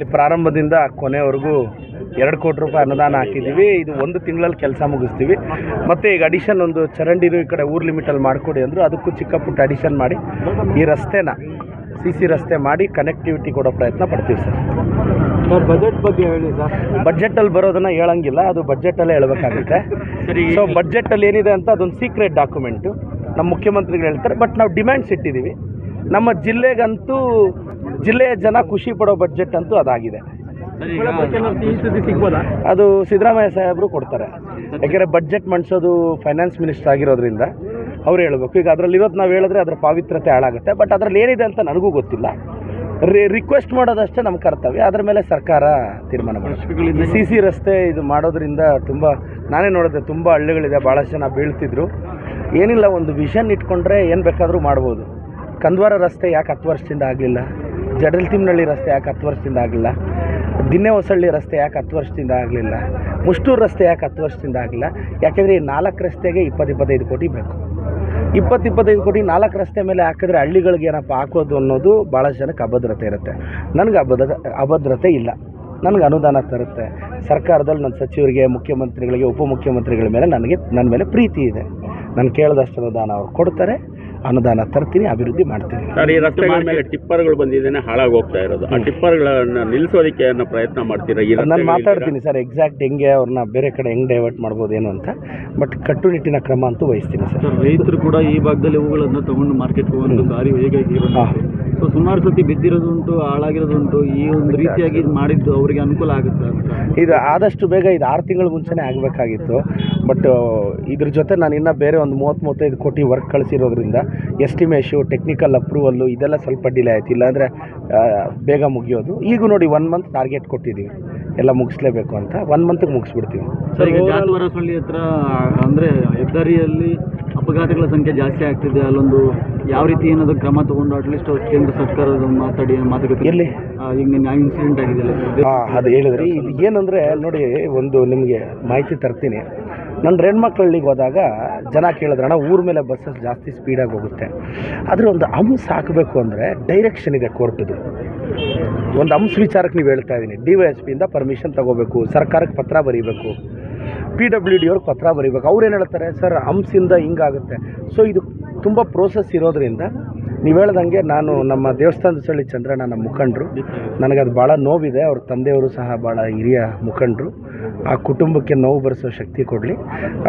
ಇಲ್ಲಿ ಪ್ರಾರಂಭದಿಂದ ಕೊನೆವರೆಗೂ ಎರಡು ಕೋಟಿ ರೂಪಾಯಿ ಅನುದಾನ ಹಾಕಿದ್ದೀವಿ. ಇದು ಒಂದು ತಿಂಗಳಲ್ಲಿ ಕೆಲಸ ಮುಗಿಸ್ತೀವಿ. ಮತ್ತು ಈಗ ಅಡಿಷನ್ ಒಂದು ಚರಂಡಿನೂ ಈ ಕಡೆ ಊರ್ ಲಿಮಿಟಲ್ಲಿ ಮಾಡಿಕೊಡಿ ಅಂದರು. ಅದಕ್ಕೂ ಚಿಕ್ಕ ಪುಟ್ಟ ಅಡಿಷನ್ ಮಾಡಿ ಈ ರಸ್ತೆನ ಸಿ ಸಿ ರಸ್ತೆ ಮಾಡಿ ಕನೆಕ್ಟಿವಿಟಿ ಕೊಡೋ ಪ್ರಯತ್ನ ಪಡ್ತೀವಿ ಸರ್. ಸರ್ ಬಜೆಟ್ ಬಗ್ಗೆ ಹೇಳಿ ಸರ್. ಬಜೆಟಲ್ಲಿ ಬರೋದನ್ನು ಹೇಳಂಗಿಲ್ಲ. ಅದು ಬಜೆಟಲ್ಲೇ ಹೇಳಬೇಕಾಗುತ್ತೆ. ಸೊ ಬಜೆಟಲ್ಲಿ ಏನಿದೆ ಅಂತ ಅದೊಂದು ಸೀಕ್ರೆಟ್ ಡಾಕ್ಯುಮೆಂಟು ನಮ್ಮ ಮುಖ್ಯಮಂತ್ರಿಗಳು ಹೇಳ್ತಾರೆ ಬಟ್ ನಾವು ಡಿಮ್ಯಾಂಡ್ಸ್ ಇಟ್ಟಿದ್ದೀವಿ. ನಮ್ಮ ಜಿಲ್ಲೆಗಂತೂ ಜಿಲ್ಲೆಯ ಜನ ಖುಷಿ ಪಡೋ ಬಜೆಟ್ ಅಂತೂ ಅದಾಗಿದೆ. ಅದು ಸಿದ್ದರಾಮಯ್ಯ ಸಾಹೇಬರು ಕೊಡ್ತಾರೆ. ಯಾಕೆಂದರೆ ಬಡ್ಜೆಟ್ ಮಂಡಿಸೋದು ಫೈನಾನ್ಸ್ ಮಿನಿಸ್ಟರ್ ಆಗಿರೋದ್ರಿಂದ ಅವ್ರು ಹೇಳ್ಬೇಕು. ಈಗ ಅದರಲ್ಲಿರೋದು ನಾವು ಹೇಳಿದ್ರೆ ಅದರ ಪಾವಿತ್ರತೆ ಹಾಳಾಗುತ್ತೆ. ಬಟ್ ಅದರಲ್ಲಿ ಏನಿದೆ ಅಂತ ನನಗೂ ಗೊತ್ತಿಲ್ಲ. ರಿಕ್ವೆಸ್ಟ್ ಮಾಡೋದಷ್ಟೇ ನಮ್ಮ ಕರ್ತವ್ಯ. ಅದ್ರ ಮೇಲೆ ಸರ್ಕಾರ ತೀರ್ಮಾನ ಮಾಡಿ ಸಿ ಸಿ ರಸ್ತೆ ಇದು ಮಾಡೋದ್ರಿಂದ ತುಂಬ ನಾನೇ ನೋಡಿದೆ ತುಂಬ ಹಳ್ಳಿಗಳಿದೆ ಭಾಳಷ್ಟು ಜನ ಬೀಳ್ತಿದ್ರು. ಏನಿಲ್ಲ ಒಂದು ವಿಷನ್ ಇಟ್ಕೊಂಡ್ರೆ ಏನು ಬೇಕಾದರೂ ಮಾಡ್ಬೋದು. ಕಂದ್ವಾರ ರಸ್ತೆ ಯಾಕೆ ಹತ್ತು ವರ್ಷದಿಂದ ಆಗಲಿಲ್ಲ? ಜಡಲ್ತಿಮ್ನಳ್ಳಿ ರಸ್ತೆ ಯಾಕೆ ಹತ್ತು ವರ್ಷದಿಂದ ಆಗಲಿಲ್ಲ? ದಿನ್ನೆ ಹೊಸಳ್ಳಿ ರಸ್ತೆ ಯಾಕೆ ಹತ್ತು ವರ್ಷದಿಂದ ಆಗಲಿಲ್ಲ? ಮುಷ್ಟೂರು ರಸ್ತೆ ಯಾಕೆ ಹತ್ತು ವರ್ಷದಿಂದ ಆಗಲಿಲ್ಲ? ಯಾಕೆಂದರೆ ಈ ನಾಲ್ಕು ರಸ್ತೆಗೆ ಇಪ್ಪತ್ತು ಇಪ್ಪತ್ತೈದು ಕೋಟಿ ಬೇಕು. ಇಪ್ಪತ್ತು ಇಪ್ಪತ್ತೈದು ಕೋಟಿ ನಾಲ್ಕು ರಸ್ತೆ ಮೇಲೆ ಹಾಕಿದ್ರೆ ಹಳ್ಳಿಗಳಿಗೆ ಏನಪ್ಪ ಹಾಕೋದು ಅನ್ನೋದು ಭಾಳಷ್ಟು ಜನಕ್ಕೆ ಅಭದ್ರತೆ ಇರುತ್ತೆ. ನನಗೆ ಅಭದ್ರ ಅಭದ್ರತೆ ಇಲ್ಲ. ನನಗೆ ಅನುದಾನ ತರುತ್ತೆ. ಸರ್ಕಾರದಲ್ಲಿ ನನ್ನ ಸಚಿವರಿಗೆ, ಮುಖ್ಯಮಂತ್ರಿಗಳಿಗೆ, ಉಪಮುಖ್ಯಮಂತ್ರಿಗಳ ಮೇಲೆ ನನಗೆ, ನನ್ನ ಮೇಲೆ ಪ್ರೀತಿ ಇದೆ. ನಾನು ಕೇಳಿದಷ್ಟು ಅನುದಾನ ಅವ್ರು ಕೊಡ್ತಾರೆ. ಅನುದಾನ ತರ್ತೀನಿ ಅಭಿವೃದ್ಧಿ ಮಾಡ್ತೀನಿ. ಸರ್ ಈ ರಸ್ತೆಗಳ ಮೇಲೆ ಟಿಪ್ಪರ್ಗಳು ಬಂದಿದ್ದೇನೆ ಹಾಳಾಗೋಗ್ತಾ ಇರೋದು. ಆ ಟಿಪ್ಪರ್ಗಳನ್ನು ನಿಲ್ಲಿಸೋದಕ್ಕೆ ಏನೋ ಪ್ರಯತ್ನ ಮಾಡ್ತೀರಾ? ಈ ನಾನು? ಮಾತಾಡ್ತೀನಿ ಸರ್ ಎಕ್ಸಾಕ್ಟ್ ಹೆಂಗೆ ಅವ್ರನ್ನ ಬೇರೆ ಕಡೆ ಹೆಂಗೆ ಡೈವರ್ಟ್ ಮಾಡ್ಬೋದು ಏನು ಅಂತ ಬಟ್ ಕಟ್ಟುನಿಟ್ಟಿನ ಕ್ರಮ ಅಂತೂ ವಹಿಸ್ತೀನಿ ಸರ್. ಸರ್ ರೈತರು ಕೂಡ ಈ ಭಾಗದಲ್ಲಿ ಹೂಗಳನ್ನು ತಗೊಂಡು ಮಾರ್ಕೆಟ್ಗೆ ಒಂದು ದಾರಿ ಹೇಗೆ ಹಾಂ. ಸೊ ಸುಮಾರು ಸತಿ ಬಿದ್ದಿರೋದುಂಟು ಹಾಳಾಗಿರೋದುಂಟು ಈ ಒಂದು ರೀತಿಯಾಗಿ ಇದು ಮಾಡಿದ್ದು ಅವರಿಗೆ ಅನುಕೂಲ ಆಗುತ್ತೆ ಅಂತ. ಇದು ಆದಷ್ಟು ಬೇಗ ಇದು ಆರು ತಿಂಗಳ ಮುಂಚೆನೇ ಆಗಬೇಕಾಗಿತ್ತು. ಬಟ್ ಇದ್ರ ಜೊತೆ ನಾನು ಇನ್ನೂ ಬೇರೆ ಒಂದು ಮೂವತ್ತು ಮೂವತ್ತೈದು ಕೋಟಿ ವರ್ಕ್ ಕಳಿಸಿರೋದ್ರಿಂದ ಎಸ್ಟಿಮೇಷು ಟೆಕ್ನಿಕಲ್ ಅಪ್ರೂವಲ್ಲು ಇದೆಲ್ಲ ಸ್ವಲ್ಪ ಡಿಲೇ ಆಯ್ತು. ಇಲ್ಲಾಂದರೆ ಬೇಗ ಮುಗಿಯೋದು. ಈಗ ನೋಡಿ ಒನ್ ಮಂತ್ ಟಾರ್ಗೆಟ್ ಕೊಟ್ಟಿದ್ದೀವಿ. ಎಲ್ಲ ಮುಗಿಸ್ಲೇಬೇಕು ಅಂತ. ಒನ್ ಮಂತ್ಗೆ ಮುಗಿಸ್ಬಿಡ್ತೀವಿ. ಸರ್ ಈಗ ಜಾನುವಾರ ಸೊಳ್ಳಿ ಹತ್ರ ಅಂದರೆ ಹೆದ್ದಾರಿಯಲ್ಲಿ ಅಪಘಾತಗಳ ಸಂಖ್ಯೆ ಜಾಸ್ತಿ ಆಗ್ತಿದೆ. ಅಲ್ಲೊಂದು ಯಾವ ರೀತಿ ಏನಾದರೂ ಕ್ರಮ ತಗೊಂಡು ಅಟ್ಲೀಸ್ಟ್ ಕೇಂದ್ರ ಸರ್ಕಾರದ ಮಾತಾಡಿ ಮಾತುಕತೆ ಎಲ್ಲಿ ಈಗ ನಿನ್ನೆ ಇನ್ಸಿಡೆಂಟ್ ಆಗಿದೆ ಸರ್? ಹಾಂ ಅದು ಹೇಳಿದ್ರಿ. ಇದು ಏನಂದರೆ ನೋಡಿ ಒಂದು ನಿಮಗೆ ಮಾಹಿತಿ ತರ್ತೀನಿ. ನನ್ನ ರೆಣ್ಮಕ್ಳಳ್ಳಿಗೆ ಹೋದಾಗ ಜನ ಕೇಳಿದ್ರಣ ಊರ ಮೇಲೆ ಬಸ್ಸಸ್ ಜಾಸ್ತಿ ಸ್ಪೀಡಾಗಿ ಹೋಗುತ್ತೆ. ಆದರೆ ಒಂದು ಅಂಶ ಹಾಕಬೇಕು ಅಂದರೆ ಡೈರೆಕ್ಷನ್ ಇದೆ ಕೋರ್ಟದು ಒಂದು ಅಂಶ ವಿಚಾರಕ್ಕೆ ನೀವು ಹೇಳ್ತಾ ಇದ್ದೀನಿ ಡಿ ವೈ ಎಸ್ ಪಿಯಿಂದ ಪರ್ಮಿಷನ್ ತಗೋಬೇಕು ಸರ್ಕಾರಕ್ಕೆ ಪತ್ರ ಬರೀಬೇಕು ಪಿ ಡಬ್ಲ್ಯೂ ಡಿ ಅವ್ರಿಗೆ ಪತ್ರ ಬರೀಬೇಕು. ಅವ್ರು ಏನು ಹೇಳ್ತಾರೆ? ಸರ್ ಹಂಸಿಂದ ಹಿಂಗಾಗುತ್ತೆ ಸೊ ಇದು ತುಂಬ ಪ್ರೋಸೆಸ್ ಇರೋದ್ರಿಂದ ನೀವು ಹೇಳ್ದಂಗೆ ನಾನು ನಮ್ಮ ದೇವಸ್ಥಾನದ ಸಳ್ಳಿ ಚಂದ್ರಣ್ಣ ನಮ್ಮ ಮುಖಂಡರು. ನನಗದು ಭಾಳ ನೋವಿದೆ, ಅವ್ರ ತಂದೆಯವರು ಸಹ ಭಾಳ ಹಿರಿಯ ಮುಖಂಡರು. ಆ ಕುಟುಂಬಕ್ಕೆ ನೋವು ಬರೆಸೋ ಶಕ್ತಿ ಕೊಡಲಿ.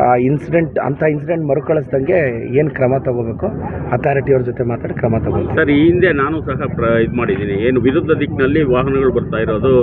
ಆ ಇನ್ಸಿಡೆಂಟ್ ಅಂಥ ಇನ್ಸಿಡೆಂಟ್ ಮರುಕಳಿಸ್ದಂಗೆ ಏನು ಕ್ರಮ ತಗೋಬೇಕು? ಅಥಾರಿಟಿಯವ್ರ ಜೊತೆ ಮಾತಾಡಿ ಕ್ರಮ ತಗೋಬೇಕು ಸರ್, ಈ ಹಿಂದೆ ನಾನು ಸಹ ಪ್ರ ಇದು ಮಾಡಿದ್ದೀನಿ. ಏನು ವಿರುದ್ಧ ದಿಕ್ಕಿನಲ್ಲಿ ವಾಹನಗಳು ಬರ್ತಾ ಇರೋದು